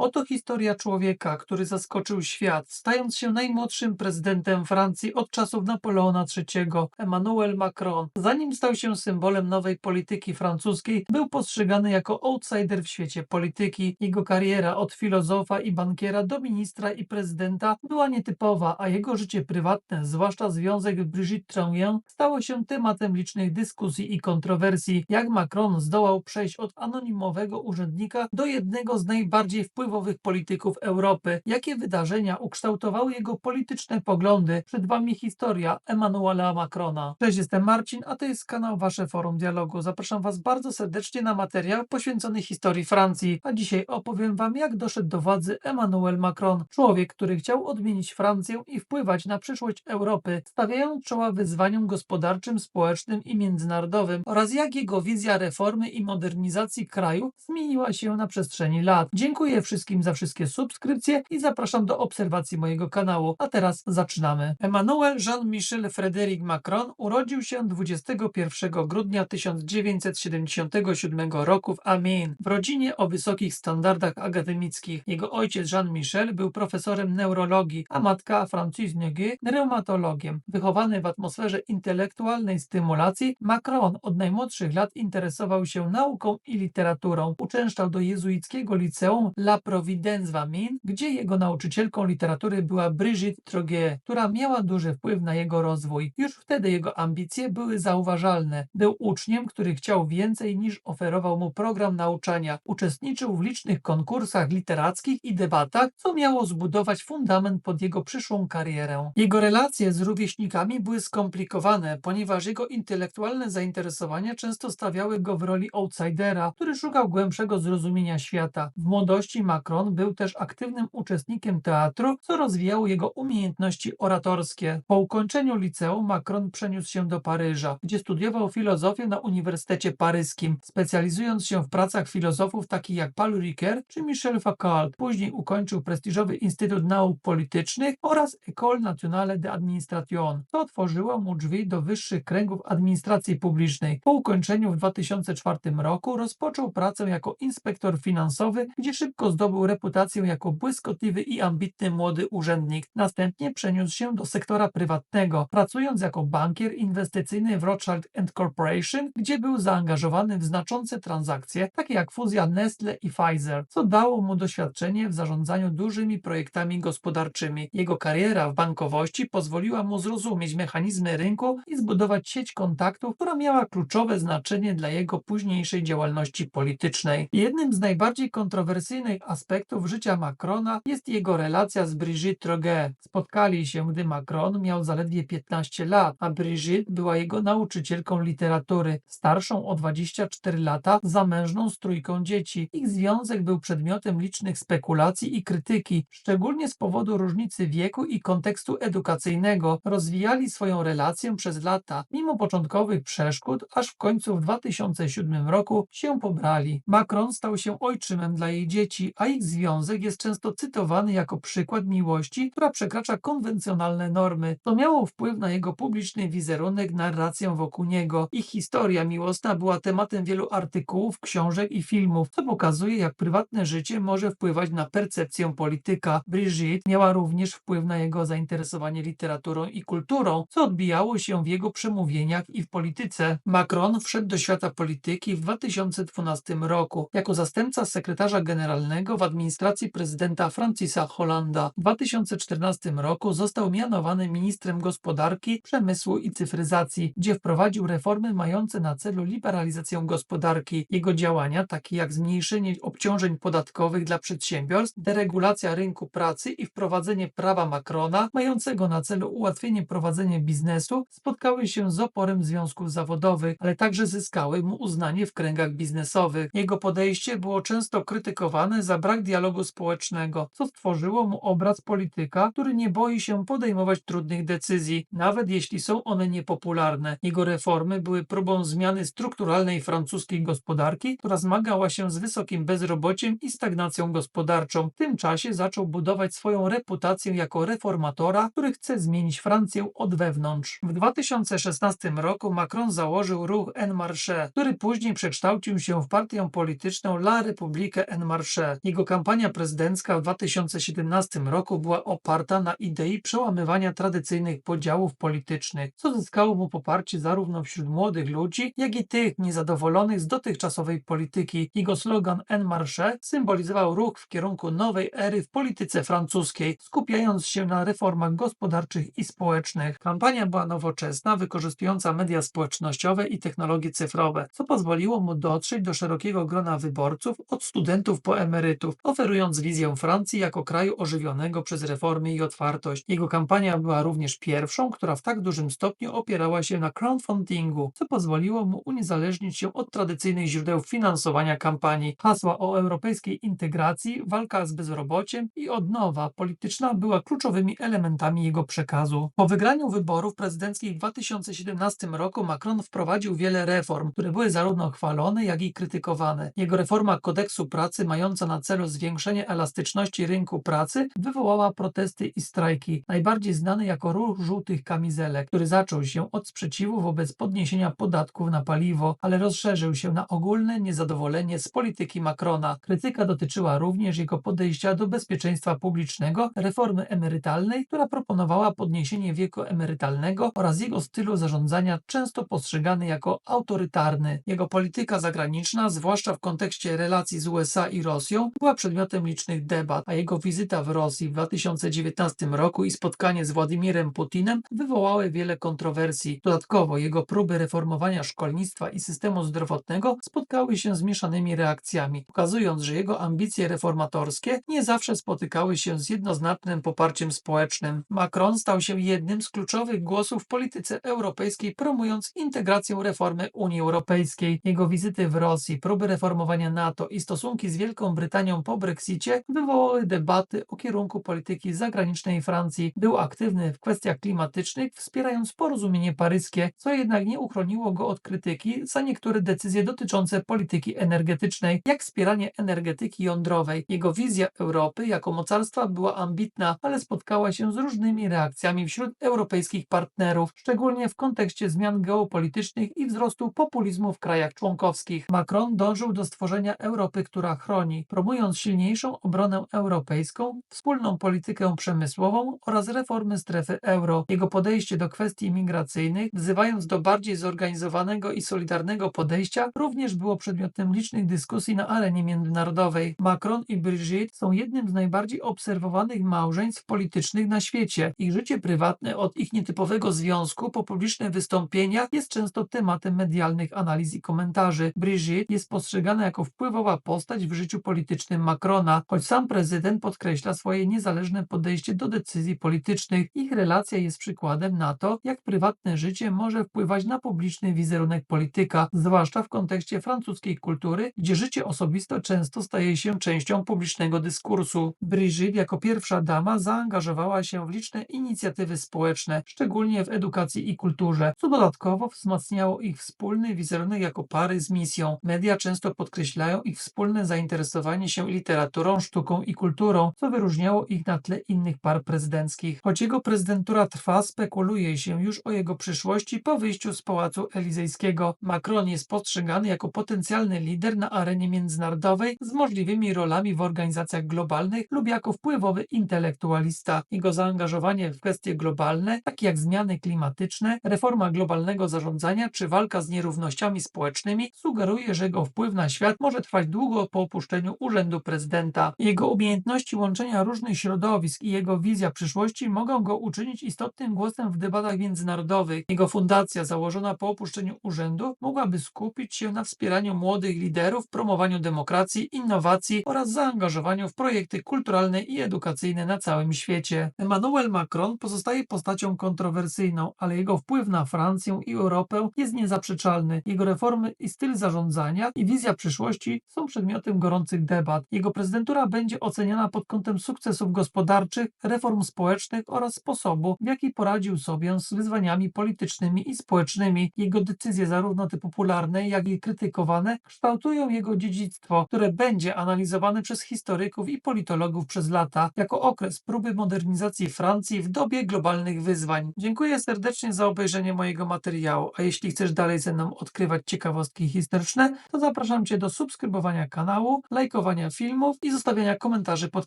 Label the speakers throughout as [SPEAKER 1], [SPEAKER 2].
[SPEAKER 1] Oto historia człowieka, który zaskoczył świat, stając się najmłodszym prezydentem Francji od czasów Napoleona III, Emmanuel Macron. Zanim stał się symbolem nowej polityki francuskiej, był postrzegany jako outsider w świecie polityki. Jego kariera od filozofa i bankiera do ministra i prezydenta była nietypowa, a jego życie prywatne, zwłaszcza związek Brigitte Troyen, stało się tematem licznych dyskusji i kontrowersji. Jak Macron zdołał przejść od anonimowego urzędnika do jednego z najbardziej wpływowych polityków Europy? Jakie wydarzenia ukształtowały jego polityczne poglądy? Przed Wami historia Emmanuela Macrona. Cześć, jestem Marcin, a to jest kanał Wasze Forum Dialogu. Zapraszam Was bardzo serdecznie na materiał poświęcony historii Francji, a dzisiaj opowiem Wam, jak doszedł do władzy Emmanuel Macron, człowiek, który chciał odmienić Francję i wpływać na przyszłość Europy, stawiając czoła wyzwaniom gospodarczym, społecznym i międzynarodowym oraz jak jego wizja reformy i modernizacji kraju zmieniła się na przestrzeni lat. Dziękuję wszystkim za wszystkie subskrypcje i zapraszam do obserwacji mojego kanału. A teraz zaczynamy. Emmanuel Jean-Michel Frédéric Macron urodził się 21 grudnia 1977 roku w Amiens, w rodzinie o wysokich standardach akademickich. Jego ojciec Jean-Michel był profesorem neurologii, a matka Francis Neguet reumatologiem. Wychowany w atmosferze intelektualnej stymulacji, Macron od najmłodszych lat interesował się nauką i literaturą. Uczęszczał do jezuickiego liceum La Providence w Amiens, gdzie jego nauczycielką literatury była Brigitte Troguet, która miała duży wpływ na jego rozwój. Już wtedy jego ambicje były zauważalne. Był uczniem, który chciał więcej niż oferował mu program nauczania. Uczestniczył w licznych konkursach literackich i debatach, co miało zbudować fundament pod jego przyszłą karierę. Jego relacje z rówieśnikami były skomplikowane, ponieważ jego intelektualne zainteresowania często stawiały go w roli outsidera, który szukał głębszego zrozumienia świata. W młodości Macron był też aktywnym uczestnikiem teatru, co rozwijało jego umiejętności oratorskie. Po ukończeniu liceum Macron przeniósł się do Paryża, gdzie studiował filozofię na Uniwersytecie Paryskim, specjalizując się w pracach filozofów takich jak Paul Ricoeur czy Michel Foucault. Później ukończył prestiżowy Instytut Nauk Politycznych oraz École Nationale d'Administration, co otworzyło mu drzwi do wyższych kręgów administracji publicznej. Po ukończeniu w 2004 roku rozpoczął pracę jako inspektor finansowy, gdzie szybko zdobył reputację jako błyskotliwy i ambitny młody urzędnik. Następnie przeniósł się do sektora prywatnego, pracując jako bankier inwestycyjny w Rothschild Corporation, gdzie był zaangażowany w znaczące transakcje, takie jak fuzja Nestle i Pfizer, co dało mu doświadczenie w zarządzaniu dużymi projektami gospodarczymi. Jego kariera w bankowości pozwoliła mu zrozumieć mechanizmy rynku i zbudować sieć kontaktów, która miała kluczowe znaczenie dla jego późniejszej działalności politycznej. Jednym z najbardziej kontrowersyjnych aspektów życia Macrona jest jego relacja z Brigitte Troguet. Spotkali się, gdy Macron miał zaledwie 15 lat, a Brigitte była jego nauczycielką literatury, starszą o 24 lata, zamężną z trójką dzieci. Ich związek był przedmiotem licznych spekulacji i krytyki, szczególnie z powodu różnicy wieku i kontekstu edukacyjnego. Rozwijali swoją relację przez lata, mimo początkowych przeszkód, aż w końcu w 2007 roku się pobrali. Macron stał się ojczymem dla jej dzieci, a ich związek jest często cytowany jako przykład miłości, która przekracza konwencjonalne normy. To miało wpływ na jego publiczny wizerunek, narrację wokół niego. Ich historia miłosna była tematem wielu artykułów, książek i filmów, co pokazuje, jak prywatne życie może wpływać na percepcję polityka. Brigitte miała również wpływ na jego zainteresowanie literaturą i kulturą, co odbijało się w jego przemówieniach i w polityce. Macron wszedł do świata polityki w 2012 roku jako zastępca sekretarza generalnego w administracji prezydenta Francisa Hollanda. W 2014 roku został mianowany ministrem gospodarki, przemysłu i cyfryzacji, gdzie wprowadził reformy mające na celu liberalizację gospodarki. Jego działania, takie jak zmniejszenie obciążeń podatkowych dla przedsiębiorstw, deregulacja rynku pracy i wprowadzenie prawa Macrona, mającego na celu ułatwienie prowadzenia biznesu, spotkały się z oporem związków zawodowych, ale także zyskały mu uznanie w kręgach biznesowych. Jego podejście było często krytykowane za brak dialogu społecznego, co stworzyło mu obraz polityka, który nie boi się podejmować trudnych decyzji, nawet jeśli są one niepopularne. Jego reformy były próbą zmiany strukturalnej francuskiej gospodarki, która zmagała się z wysokim bezrobociem i stagnacją gospodarczą. W tym czasie zaczął budować swoją reputację jako reformatora, który chce zmienić Francję od wewnątrz. W 2016 roku Macron założył ruch En Marche, który później przekształcił się w partię polityczną La République En Marche. Jego kampania prezydencka w 2017 roku była oparta na idei przełamywania tradycyjnych podziałów politycznych, co zyskało mu poparcie zarówno wśród młodych ludzi, jak i tych niezadowolonych z dotychczasowej polityki. Jego slogan En Marche symbolizował ruch w kierunku nowej ery w polityce francuskiej, skupiając się na reformach gospodarczych i społecznych. Kampania była nowoczesna, wykorzystująca media społecznościowe i technologie cyfrowe, co pozwoliło mu dotrzeć do szerokiego grona wyborców, od studentów po emerytów, oferując wizję Francji jako kraju ożywionego przez reformy i otwartość. Jego kampania była również pierwszą, która w tak dużym stopniu opierała się na crowdfundingu, co pozwoliło mu uniezależnić się od tradycyjnych źródeł finansowania kampanii. Hasła o europejskiej integracji, walka z bezrobociem i odnowa polityczna była kluczowymi elementami jego przekazu. Po wygraniu wyborów prezydenckich w 2017 roku Macron wprowadził wiele reform, które były zarówno chwalone, jak i krytykowane. Jego reforma kodeksu pracy, mająca na celu zwiększenie elastyczności rynku pracy, wywołała protesty i strajki. Najbardziej znany jako ruch żółtych kamizelek, który zaczął się od sprzeciwu wobec podniesienia podatków na paliwo, ale rozszerzył się na ogólne niezadowolenie z polityki Macrona. Krytyka dotyczyła również jego podejścia do bezpieczeństwa publicznego, reformy emerytalnej, która proponowała podniesienie wieku emerytalnego oraz jego stylu zarządzania często postrzegany jako autorytarny. Jego polityka zagraniczna, zwłaszcza w kontekście relacji z USA i Rosją, była przedmiotem licznych debat, a jego wizyta w Rosji w 2019 roku i spotkanie z Władimirem Putinem wywołały wiele kontrowersji. Dodatkowo jego próby reformowania szkolnictwa i systemu zdrowotnego spotkały się z mieszanymi reakcjami, pokazując, że jego ambicje reformatorskie nie zawsze spotykały się z jednoznacznym poparciem społecznym. Macron stał się jednym z kluczowych głosów w polityce europejskiej, promując integrację reformy Unii Europejskiej. Jego wizyty w Rosji, próby reformowania NATO i stosunki z Wielką Brytanią po Brexicie wywołały debaty o kierunku polityki zagranicznej Francji. Był aktywny w kwestiach klimatycznych, wspierając porozumienie paryskie, co jednak nie uchroniło go od krytyki za niektóre decyzje dotyczące polityki energetycznej, jak wspieranie energetyki jądrowej. Jego wizja Europy jako mocarstwa była ambitna, ale spotkała się z różnymi reakcjami wśród europejskich partnerów, szczególnie w kontekście zmian geopolitycznych i wzrostu populizmu w krajach członkowskich. Macron dążył do stworzenia Europy, która chroni, promując silniejszą obronę europejską, wspólną politykę przemysłową oraz reformy strefy euro. Jego podejście do kwestii migracyjnych, wzywając do bardziej zorganizowanego i solidarnego podejścia, również było przedmiotem licznych dyskusji na arenie międzynarodowej. Macron i Brigitte są jednym z najbardziej obserwowanych małżeństw politycznych na świecie. Ich życie prywatne od ich nietypowego związku po publiczne wystąpienia jest często tematem medialnych analiz i komentarzy. Brigitte jest postrzegana jako wpływowa postać w życiu politycznym Macrona, choć sam prezydent podkreśla swoje niezależne podejście do decyzji politycznych. Ich relacja jest przykładem na to, jak prywatne życie może wpływać na publiczny wizerunek polityka, zwłaszcza w kontekście francuskiej kultury, gdzie życie osobiste często staje się częścią publicznego dyskursu. Brigitte jako pierwsza dama zaangażowała się w liczne inicjatywy społeczne, szczególnie w edukacji i kulturze, co dodatkowo wzmacniało ich wspólny wizerunek jako pary z misją. Media często podkreślają ich wspólne zainteresowanie się literaturą, sztuką i kulturą, co wyróżniało ich na tle innych par prezydenckich. Choć jego prezydentura trwa, spekuluje się już o jego przyszłości po wyjściu z Pałacu Elizejskiego. Macron jest postrzegany jako potencjalny lider na arenie międzynarodowej z możliwymi rolami w organizacjach globalnych lub jako wpływowy intelektualista. Jego zaangażowanie w kwestie globalne, takie jak zmiany klimatyczne, reforma globalnego zarządzania czy walka z nierównościami społecznymi, sugeruje, że jego wpływ na świat może trwać długo po opuszczeniu urzędu prezydenta. Jego umiejętności łączenia różnych środowisk i jego wizja przyszłości mogą go uczynić istotnym głosem w debatach międzynarodowych. Jego fundacja, założona po opuszczeniu urzędu, mogłaby skupić się na wspieraniu młodych liderów, promowaniu demokracji, innowacji oraz zaangażowaniu w projekty kulturalne i edukacyjne na całym świecie. Emmanuel Macron pozostaje postacią kontrowersyjną, ale jego wpływ na Francję i Europę jest niezaprzeczalny. Jego reformy i styl zarządzania i wizja przyszłości są przedmiotem gorących debat. Jego prezydentura będzie oceniana pod kątem sukcesów gospodarczych, reform społecznych oraz sposobu, w jaki poradził sobie z wyzwaniami politycznymi i społecznymi. Jego decyzje, zarówno te popularne, jak i krytykowane, kształtują jego dziedzictwo, które będzie analizowane przez historyków i politologów przez lata, jako okres próby modernizacji Francji w dobie globalnych wyzwań. Dziękuję serdecznie za obejrzenie mojego materiału, a jeśli chcesz dalej ze mną odkrywać ciekawostki historyczne, to zapraszam Cię do subskrybowania kanału, lajkowania filmów i zostawiania komentarzy pod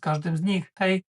[SPEAKER 1] każdym z nich. Hej!